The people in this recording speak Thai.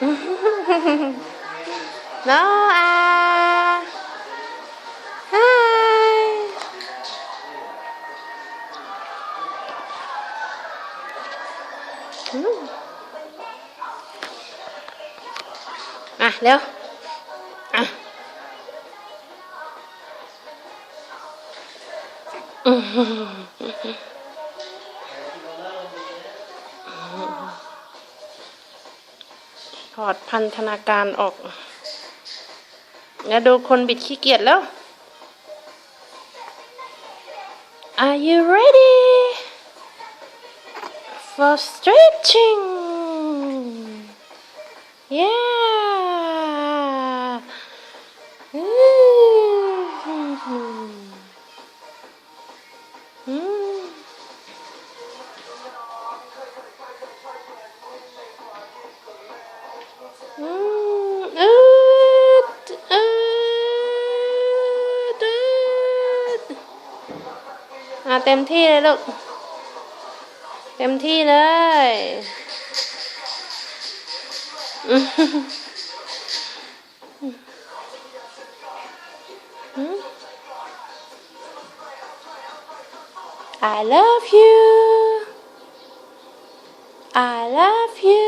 น้องอาฮอะเร็วอะ ถอดพันธนาการออกแล้วดูคนบิดขี้เกียจแล้ว Are you ready for stretching? Yeah. อะเต็มที่เลยลูก เต็มที่เลยอืม I love you I love you